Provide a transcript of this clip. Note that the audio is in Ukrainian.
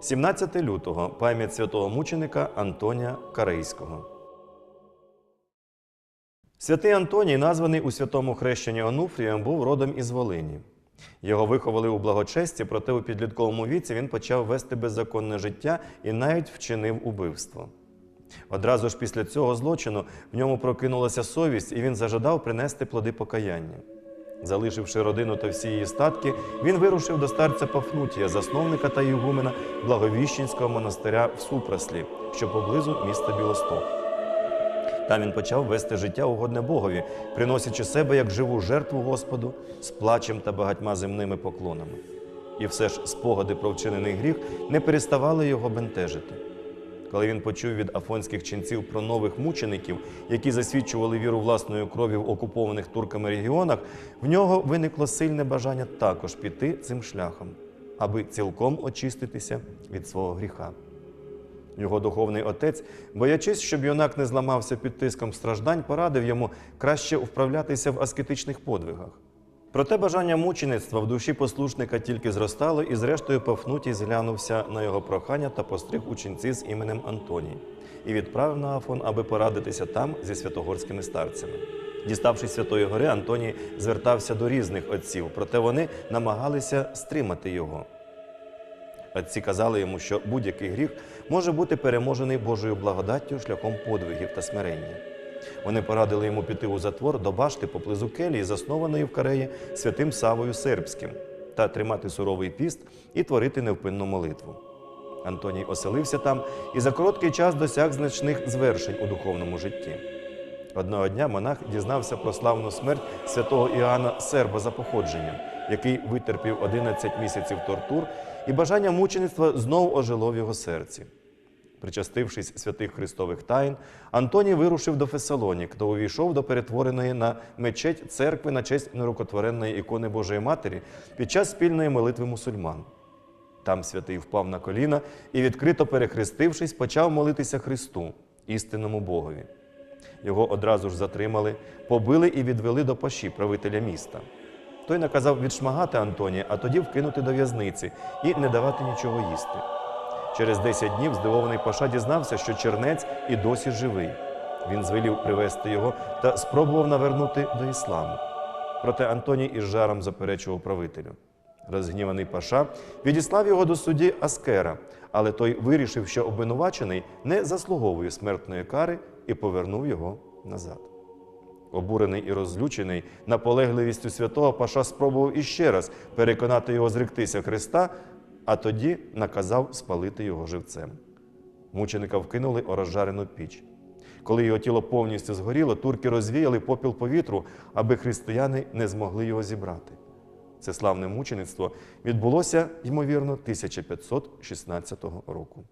17 лютого пам'ять святого мученика Антонія Карейського. Святий Антоній, названий у святому хрещенні Онуфрієм, був родом із Волині. Його виховали у благочесті, проте у підлітковому віці він почав вести беззаконне життя і навіть вчинив убивство. Одразу ж після цього злочину в ньому прокинулася совість, і він зажадав принести плоди покаяння. Залишивши родину та всі її статки, він вирушив до старця Пафнутія, засновника та ігумена Благовіщенського монастиря в Супраслі, що поблизу міста Білосток. Там він почав вести життя угодне Богові, приносячи себе як живу жертву Господу з плачем та багатьма земними поклонами. І все ж спогади про вчинений гріх не переставали його бентежити. Коли він почув від афонських ченців про нових мучеників, які засвідчували віру власною крові в окупованих турками регіонах, в нього виникло сильне бажання також піти цим шляхом, аби цілком очиститися від свого гріха. Його духовний отець, боячись, щоб юнак не зламався під тиском страждань, порадив йому краще вправлятися в аскетичних подвигах. Проте бажання мучеництва в душі послушника тільки зростало, і зрештою Пафнутій зглянувся на його прохання та постриг ученці з іменем Антоній і відправив на Афон, аби порадитися там зі святогорськими старцями. Діставшись Святої Гори, Антоній звертався до різних отців, проте вони намагалися стримати його. Отці казали йому, що будь-який гріх може бути переможений Божою благодаттю шляхом подвигів та смирення. Вони порадили йому піти у затвор до башти поблизу келії, заснованої в Кареї святим Савою Сербським, та тримати суровий піст і творити невпинну молитву. Антоній оселився там і за короткий час досяг значних звершень у духовному житті. Одного дня монах дізнався про славну смерть святого Іоанна Серба за походженням, який витерпів 11 місяців тортур, і бажання мучеництва знов ожило в його серці. Причастившись святих Христових тайн, Антоній вирушив до Фесалонік та увійшов до перетвореної на мечеть церкви на честь нерукотворенної ікони Божої Матері під час спільної молитви мусульман. Там святий впав на коліна і, відкрито перехрестившись, почав молитися Христу, істинному Богові. Його одразу ж затримали, побили і відвели до паші, правителя міста. Той наказав відшмагати Антонія, а тоді вкинути до в'язниці і не давати нічого їсти. Через 10 днів здивований Паша дізнався, що чернець і досі живий. Він звелів привезти його та спробував навернути до ісламу. Проте Антоній із жаром заперечував правителю. Розгніваний Паша відіслав його до судді Аскера, але той вирішив, що обвинувачений не заслуговує смертної кари і повернув його назад. Обурений і розлючений наполегливістю святого Паша спробував іще раз переконати його зректися Христа, а тоді наказав спалити його живцем. Мученика вкинули у розжарену піч. Коли його тіло повністю згоріло, турки розвіяли попіл повітру, аби християни не змогли його зібрати. Це славне мучеництво відбулося, ймовірно, 1516 року.